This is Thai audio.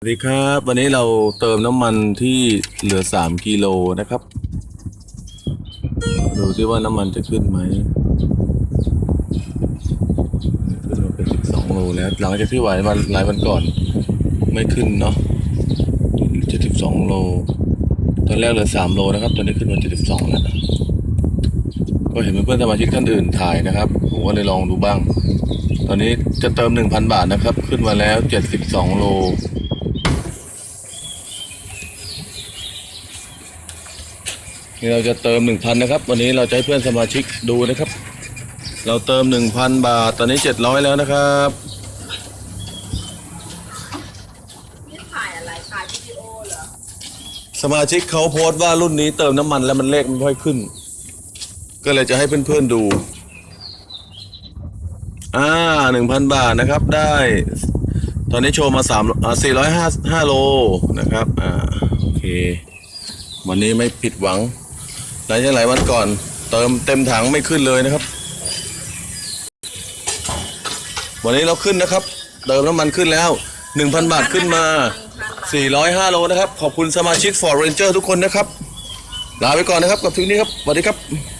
สวัสดีครับ วันนี้เราเติมน้ำมันที่เหลือสามกิโลนะครับ ดูซิว่าน้ำมันจะขึ้นไหมขึ้นมาเป็นสิบสองโลแล้ว หลังจากที่ไหวมาหลายวันก่อน ไม่ขึ้นเนาะเจ็ดสิบสองโล ตอนแรกเหลือสามโลนะครับ ตอนนี้ขึ้นมาเจ็ดสิบสองแล้วก็เห็นเพื่อนสมาชิกท่านอื่นถ่ายนะครับ ผมก็เลยลองดูบ้าง ตอนนี้จะเติมหนึ่งพันบาทนะครับ ขึ้นมาแล้วเจ็ดสิบสองโล นี่เราจะเติมหนึ่งพันนะครับ วันนี้เราจะให้เพื่อนสมาชิกดูนะครับ เราเติมหนึ่งพันบาท ตอนนี้เจ็ดร้อยแล้วนะครับนี่ถ่ายอะไรถ่ายวิดีโอเหรอสมาชิกเขาโพสต์ว่ารุ่นนี้เติมน้ำมันแล้วมันเลขมันไม่ค่อยขึ้น ก็เลยจะให้เพื่อนๆดู อ่าหนึ่งพันบาทนะครับได้ ตอนนี้โชว์มาสามอ่าสี่ร้อยห้าห้าโลนะครับ อ่า โอเค วันนี้ไม่ผิดหวัง หลังจากหลายวันก่อน เติมเต็มถังไม่ขึ้นเลยนะครับ วันนี้เราขึ้นนะครับ เติมน้ำมันขึ้นแล้วหนึ่งพันบาทขึ้นมา 405 โลนะครับ ขอบคุณสมาชิก Ford Ranger ทุกคนนะครับ ลาไปก่อนนะครับ กับทริปนี้ครับสวัสดีครับ